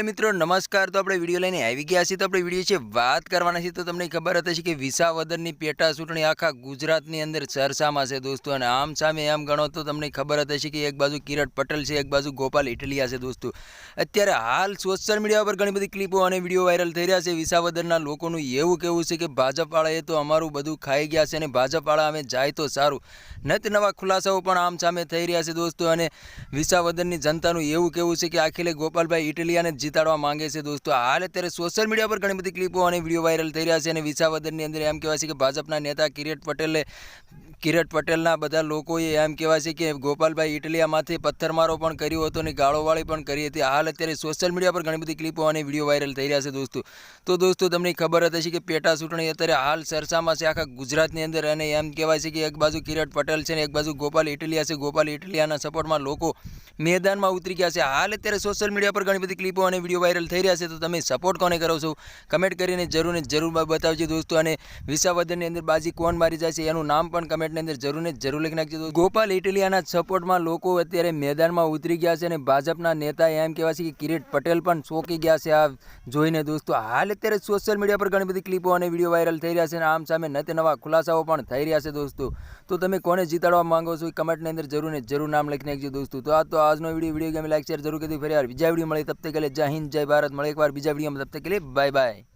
મિત્રો, નમસ્કાર. તો આપણે વીડિયો લઈને આવી ગયા છીએ. તો આપણે વીડિયો છે વાત કરવાના છીએ. તો તમને ખબર હતી છે કે વિસાવદરની પેટા ચૂંટણી આખા ગુજરાતની અંદર ચર્ચામાં છે દોસ્તો. અને આમ સામે એમ ગણો તો તમને ખબર હતી છે કે એક બાજુ કિરણ પટેલ છે, એક બાજુ ગોપાલ ઇટલિયા છે દોસ્તો. અત્યારે હાલ સોશિયલ મીડિયા પર ઘણી બધી ક્લિપો અને વીડિયો વાયરલ થઈ રહ્યા છે. વિસાવદરના લોકોનું એવું કહેવું છે કે ભાજપવાળાએ તો અમારું બધું ખાઈ ગયા છે અને ભાજપવાળા અમે જાય તો સારું. નત નવા ખુલાસાઓ પણ આમ સામે થઈ રહ્યા છે દોસ્તો. અને વિસાવદરની જનતાનું એવું કહેવું છે કે આખીલે ગોપાલભાઈ ઇટલિયાને જીતાડવા માંગે છે દોસ્તો. હાલ અત્યારે સોશિયલ મીડિયા પર ઘણી બધી ક્લિપો અને વીડિયો વાયરલ થઈ રહ્યા છે અને વિસાવદરની અંદર એમ કહેવાય છે કે ભાજપના નેતા કિરીટ પટેલે, કિરીટ પટેલના બધા લોકોએ એમ કહેવાય છે કે ગોપાલભાઈ ઇટલિયામાંથી પથ્થરમારો પણ કર્યો હતો અને ગાળોવાળી પણ કરી હતી. હાલ અત્યારે સોશિયલ મીડિયા પર ઘણી બધી ક્લિપો અને વીડિયો વાયરલ થઈ રહ્યા છે દોસ્તો. તો દોસ્તો તમને ખબર હતી કે પેટા ચૂંટણી અત્યારે હાલ ચર્ચામાં છે આખા ગુજરાતની અંદર અને એમ કહેવાય છે કે એક બાજુ કિરીટ પટેલ છે ને એક બાજુ ગોપાલ ઇટલિયા છે. ગોપાલ ઇટલિયાના સપોર્ટમાં લોકો મેદાનમાં ઉતરી ગયા છે. હાલ અત્યારે સોશિયલ મીડિયા પર ઘણી બધી ક્લિપો અને વીડિયો વાયરલ થઈ રહ્યા છે, તો તમે સપોર્ટ કોને કરો છો? કમેન્ટ કરીને જરૂર જરૂર બતાવજો દોસ્તો. અને વિશાવર્ધનની અંદર બાજી કોણ મારી જાય છે, એનું નામ પણ કમેન્ટની અંદર જરૂર ને જરૂર લખી નાખજો ગોપાલ ઇટલિયાના સપોર્ટમાં લોકો અત્યારે મેદાનમાં ઉતરી ગયા છે અને ભાજપના નેતા એમ કહેવાય છે કે કિરીટ પટેલ પણ ચોંકી ગયા છે આ જોઈને દોસ્તો. હાલ અત્યારે સોશિયલ મીડિયા પર ઘણી બધી ક્લિપો અને વીડિયો વાયરલ થઈ રહ્યા છે અને આમ સામે નતે નવા ખુલાસાઓ પણ થઈ રહ્યા છે દોસ્તો. તો તમે કોને જીતાડવા માંગો છો એ કમેન્ટની અંદર જરૂર જરૂર નામ લખી નાખજો દોસ્તો. તો આ તો આજનો વીડિયો વીડિયો ગમે લાઈક શેર જરૂર કરી ફરી બીજા વીડિયો મળે તબ કે लिए જય હિન્દ જય ભારત. મળે એકવાર બીજા વિડીયોમાં. તબ તક કે लिए બાય બાય.